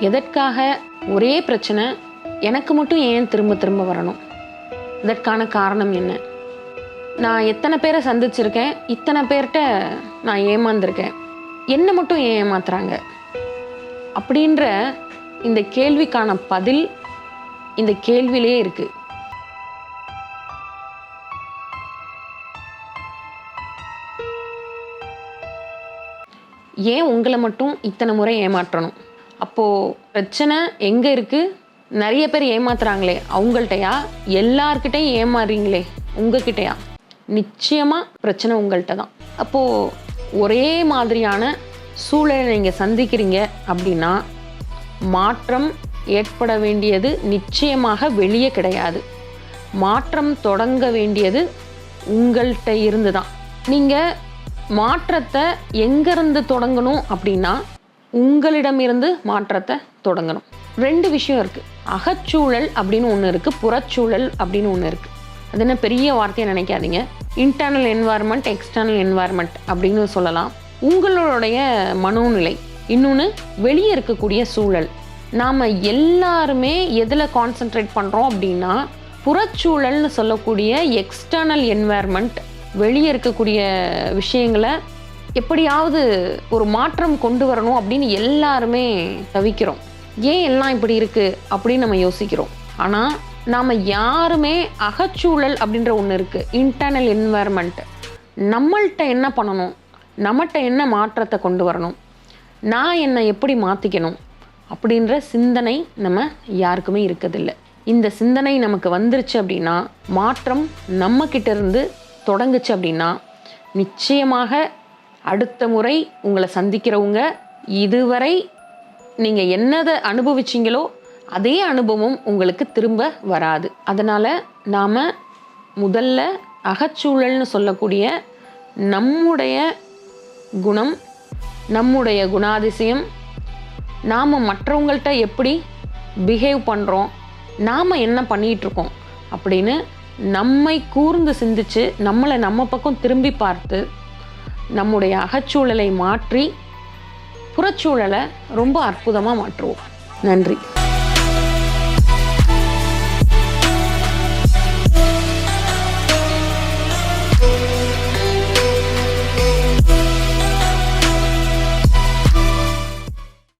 எதற்காக ஒரே பிரச்சனை? எனக்கு மட்டும் ஏன் திரும்ப திரும்ப வரணும்? இதற்கான காரணம் என்ன? நான் எத்தனை பேரை சந்திச்சிருக்கேன்? இத்தனை பேர்கிட்ட நான் ஏமாந்துருக்கேன். என்னை மட்டும் ஏன் ஏமாத்துறாங்க? அப்படின்ற இந்த கேள்விக்கான பதில் இந்த கேள்வியிலே இருக்குது ஏன் உங்களை மட்டும் இத்தனை முறை ஏமாற்றணும்? அப்போது பிரச்சனை எங்கே இருக்குது நிறைய பேர் ஏமாத்துறாங்களே. அவங்கள்ட்டையா? எல்லார்கிட்டையும் ஏமாறுறீங்களே. உங்ககிட்டயா? நிச்சயமாக பிரச்சனை உங்கள்கிட்ட தான் அப்போது ஒரே மாதிரியான சூழலை நீங்கள் சந்திக்கிறீங்க அப்படின்னா மாற்றம் ஏற்பட வேண்டியது நிச்சயமாக வெளியே கிடையாது. மாற்றம் தொடங்க வேண்டியது உங்கள்கிட்ட இருந்து தான் நீங்கள் மாற்றத்தை எங்கேருந்து தொடங்கணும் அப்படின்னா உங்களிடமிருந்து மாற்றத்தை தொடங்கணும். ரெண்டு விஷயம் இருக்குது அகச்சூழல் அப்படின்னு ஒன்று இருக்குது புறச்சூழல் அப்படின்னு ஒன்று இருக்குது அது என்ன பெரிய வார்த்தையை நினைக்காதீங்க. இன்டர்னல் என்வாயர்மெண்ட் எக்ஸ்டர்னல் என்வாயர்மெண்ட் அப்படின்னு சொல்லலாம். உங்களுடைய மனோநிலை. இன்னொன்று வெளியே இருக்கக்கூடிய சூழல். நாம் எல்லாருமே எதில் கான்சென்ட்ரேட் பண்ணுறோம் அப்படின்னா புறச்சூழல்னு சொல்லக்கூடிய எக்ஸ்டர்னல் என்வாயர்மெண்ட் வெளியே இருக்கக்கூடிய விஷயங்களை எப்படியாவது ஒரு மாற்றம் கொண்டு வரணும் அப்படின்னு எல்லாருமே தவிக்கிறோம். ஏன் எல்லாம் இப்படி இருக்குது அப்படின்னு நம்ம யோசிக்கிறோம். ஆனால் நாம் யாருமே அகச்சூழல் அப்படின்ற ஒன்று இருக்குது இன்டர்னல் என்வாயர்மெண்ட் நம்மள்கிட்ட என்ன பண்ணணும்? நம்மகிட்ட என்ன மாற்றத்தை கொண்டு வரணும்? நான் என்னை எப்படி மாற்றிக்கணும் அப்படின்ற சிந்தனை நம்ம யாருக்குமே இருக்கதில்லை. இந்த சிந்தனை நமக்கு வந்துருச்சு அப்படின்னா மாற்றம் நம்மக்கிட்ட இருந்து தொடங்குச்சு அப்படின்னா நிச்சயமாக அடுத்த முறை உங்களை சந்திக்கிறவங்க இதுவரை நீங்கள் என்னதை அனுபவிச்சிங்களோ அதே அனுபவம் உங்களுக்கு திரும்ப வராது. அதனால் நாம் முதல்ல அகச்சூழல்னு சொல்லக்கூடிய நம்முடைய குணம் நம்முடைய குணாதிசயம் நாம் மற்றவங்கள்ட்ட எப்படி பிஹேவ் பண்ணுறோம் நாம் என்ன பண்ணிகிட்ருக்கோம் அப்படின்னு நம்மை கூர்ந்து சிந்திச்சு நம்மளை நம்ம பக்கம் திரும்பி பார்த்து நம்முடைய அகச்சூழலை மாற்றி புறச்சூழலை ரொம்ப அற்புதமாக மாற்றுவோம். நன்றி.